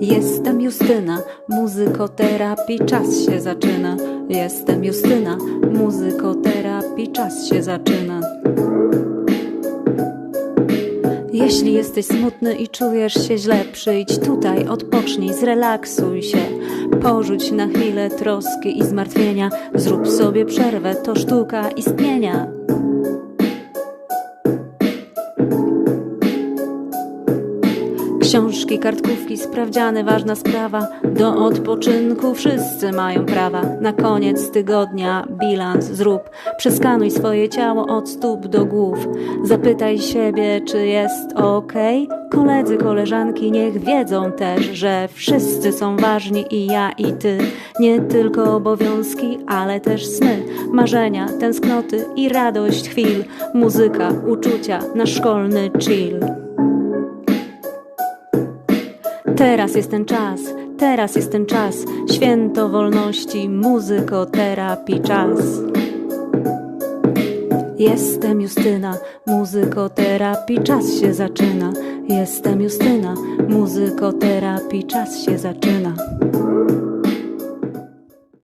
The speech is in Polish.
Jestem Justyna, muzykoterapii, czas się zaczyna. Jestem Justyna, muzykoterapii, czas się zaczyna. Jeśli jesteś smutny i czujesz się źle, przyjdź tutaj, odpocznij, zrelaksuj się. Porzuć na chwilę troski i zmartwienia, zrób sobie przerwę, to sztuka istnienia. Książki, kartkówki, sprawdziane, ważna sprawa. Do odpoczynku wszyscy mają prawa. Na koniec tygodnia bilans zrób. Przeskanuj swoje ciało od stóp do głów. Zapytaj siebie, czy jest ok. Koledzy, koleżanki niech wiedzą też, że wszyscy są ważni i ja i ty. Nie tylko obowiązki, ale też sny, marzenia, tęsknoty i radość chwil. Muzyka, uczucia, nasz szkolny chill. Teraz jest ten czas, teraz jest ten czas, święto wolności, muzykoterapii czas. Jestem Justyna, muzykoterapii czas się zaczyna. Jestem Justyna, muzykoterapii czas się zaczyna.